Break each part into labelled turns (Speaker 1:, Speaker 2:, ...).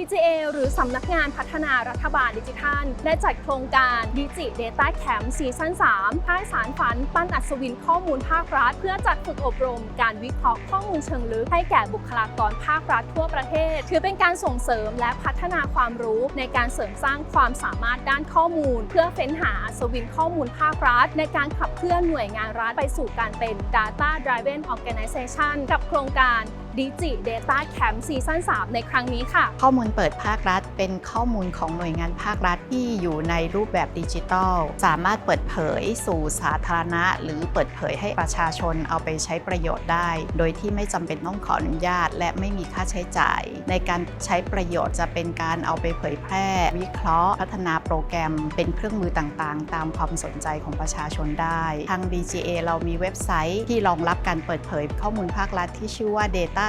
Speaker 1: DGA หรือสำนักงานพัฒนารัฐบาลดิจิทัล ได้จัดโครงการ Digi Data Camp ซีซั่น3ค่ายสารฝัน ปั้นอัศวินข้อมูลภาครัฐ เพื่อจัดฝึกอบรม การวิเคราะห์ข้อมูลเชิงลึกให้แก่บุคลากรภาครัฐทั่วประเทศ ถือเป็นการส่งเสริมและพัฒนาความรู้ในการเสริมสร้างความสามารถด้านข้อมูล เพื่อเฟ้นหาอัศวินข้อมูลภาครัฐ ในการขับเคลื่อนหน่วยงานรัฐไปสู่การเป็น Data Driven Organization กับโครงการ Digi Data Camp ซีซั่น3ในครั้งนี้ค่ะ
Speaker 2: ข้อมูลเปิดภาครัฐ เป็นข้อมูลของหน่วยงานภาครัฐที่อยู่ในรูปแบบดิจิทัล สามารถเปิดเผยสู่สาธารณะ หรือเปิดเผยให้ประชาชนเอาไปใช้ประโยชน์ได้ โดยที่ไม่จำเป็นต้องขออนุญาต และไม่มีค่าใช้จ่าย ในการใช้ประโยชน์จะเป็นการเอาไปเผยแพร่ วิเคราะห์ พัฒนาโปรแกรม เป็นเครื่องมือต่างๆ ตามความสนใจของประชาชนได้ ทาง DGA เรามีเว็บไซต์ที่รองรับการเปิดเผยข้อมูลภาครัฐที่ชื่อว่า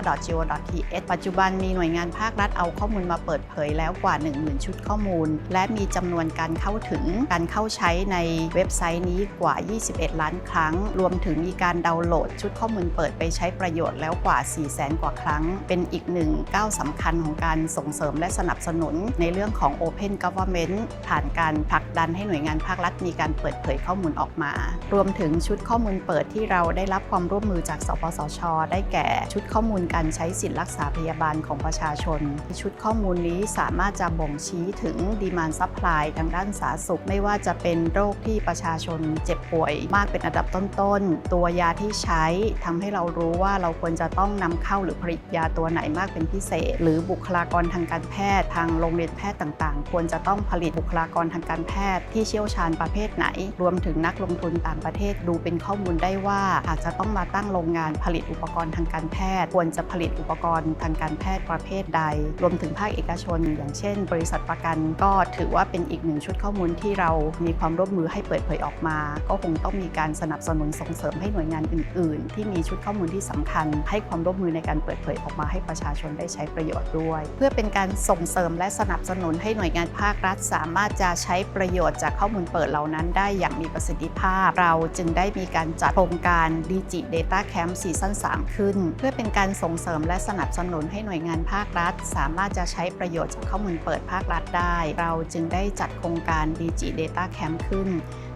Speaker 2: .go.th ปัจจุบันมีหน่วยงานภาครัฐเอาข้อมูลมาเปิดเผยแล้วกว่า 10,000 ชุดข้อมูล และมีจำนวนการเข้าถึงการเข้าใช้ในเว็บไซต์นี้กว่า 21 ล้านครั้ง รวมถึงมีการดาวน์โหลดชุดข้อมูลเปิดไปใช้ประโยชน์แล้วกว่า 400,000 กว่าครั้ง เป็นอีกหนึ่งก้าวสำคัญของการส่งเสริมและสนับสนุน ในเรื่องของ Open Government ผ่านการผลักดันให้หน่วยงานภาครัฐมีการเปิดเผยข้อมูลออกมา รวมถึงชุดข้อมูลเปิดที่เราได้รับความร่วมมือจาก สปสช ได้แก่ชุดข้อมูลการใช้สิทธิรักษาพยาบาลของประชาชน ชุดข้อมูลนี้สามารถจะบ่งชี้ถึงดีมานซัพพลายทางด้านสาธารณสุข ไม่ว่าจะเป็นโรคที่ประชาชนเจ็บป่วย มากเป็นอันดับต้นๆ ตัวยาที่ใช้ทำให้เรารู้ว่าเราควรจะต้องนำเข้าหรือผลิตยาตัวไหนมากเป็นพิเศษ หรือบุคลากรทางการแพทย์ ทางโรงเรียนแพทย์ต่าง ๆ ควรจะต้องผลิตบุคลากรทางการแพทย์ ที่เชี่ยวชาญประเภทไหน รวมถึงนักลงทุนต่างประเทศดูเป็นข้อมูลได้ว่าหากจะต้องมาตั้งโรงงานผลิตอุปกรณ์ทางการแพทย์ ควรจะผลิตอุปกรณ์ทางการแพทย์ประเภทใด รวมถึงภาคเอกชน อย่างเช่น บริษัทประกันก็ถือว่าเป็นอีกหนึ่งชุดข้อมูลที่เรามีความร่วมมือให้เปิดเผยออกมา ก็คงต้องมีการสนับสนุนส่งเสริมให้หน่วยงานอื่น ๆ ที่มีชุดข้อมูลที่สำคัญ ให้ความร่วมมือในการเปิดเผยออกมาให้ประชาชนได้ใช้ประโยชน์ด้วย เพื่อเป็นการส่งเสริมและสนับสนุนให้หน่วยงานภาครัฐ สามารถจะใช้ประโยชน์จากข้อมูลเปิดเหล่านั้น ได้อย่างมีประสิทธิภาพ เราจึงได้มีการจัดโครงการ Digi Data Camp ซีซั่น3ขึ้น เพื่อเป็นการส่งเสริมและสนับสนุนให้หน่วยงานภาครัฐ สามารถจะใช้ประโยชน์จากข้อมูลเปิดภาครัฐได้ เราจึงได้จัดโครงการ DG Data Camp ขึ้น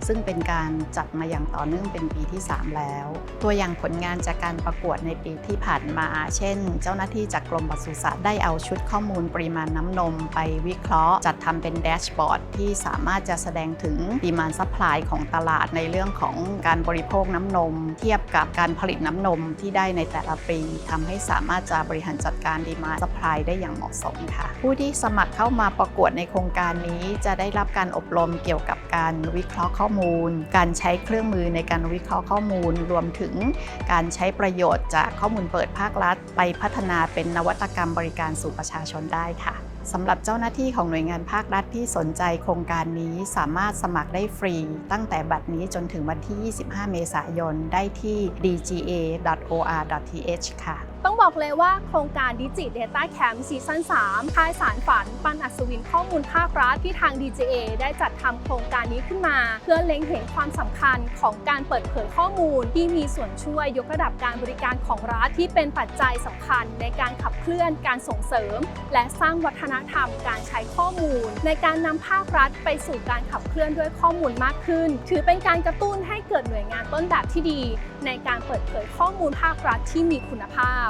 Speaker 2: ซึ่งเป็นการจัดมาอย่างต่อเนื่องเป็นปีที่ 3 แล้ว ตัวอย่างผลงานจากการประกวดในปีที่ผ่านมา เช่น เจ้าหน้าที่จากกรมปศุสัตว์ได้เอาชุดข้อมูลปริมาณน้ำนมไปวิเคราะห์ จัดทำเป็นแดชบอร์ดที่สามารถจะแสดงถึงดีมานซัพพลายของตลาดในเรื่องของการบริโภคน้ำนม เทียบกับการผลิตน้ำนมที่ได้ในแต่ละปีทำให้สามารถจะบริหารจัดการดีมานซัพพลายได้อย่างเหมาะสมค่ะ ผู้ที่สมัครเข้ามาประกวดในโครงการนี้ จะได้รับการอบรมเกี่ยวกับการวิเคราะห์ข้อมูล การใช้เครื่องมือในการวิเคราะห์ข้อมูล รวมถึงการใช้ประโยชน์จากข้อมูลเปิดภาครัฐ ไปพัฒนาเป็นนวัตกรรมบริการสู่ประชาชนได้ค่ะสำหรับเจ้าหน้าที่ของหน่วยงานภาครัฐที่สนใจโครงการนี้สามารถสมัครได้ฟรี ตั้งแต่บัดนี้จนถึงวันที่ 25 เมษายนได้ที่ dga.or.th ค่ะ
Speaker 1: ต้องบอกเลยว่าโครงการ Digi Data Camp ซีซั่น3ค่ายสารฝัน ปันอัศวินข้อมูลภาครัฐที่ทาง DGA ได้จัดทำโครงการนี้ขึ้นมา เพื่อเล็งเห็นความสำคัญของการเปิดเผยข้อมูล ที่มีส่วนช่วยยกระดับการบริการของรัฐที่เป็นปัจจัยสำคัญในการขับเคลื่อนการส่งเสริม และสร้างวัฒนธรรมการใช้ข้อมูล ในการนำภาครัฐไปสู่การขับเคลื่อนด้วยข้อมูลมากขึ้น ถือเป็นการกระตุ้นให้เกิดหน่วยงานต้นแบบที่ดี ในการเปิดเผยข้อมูลภาครัฐที่มีคุณภาพ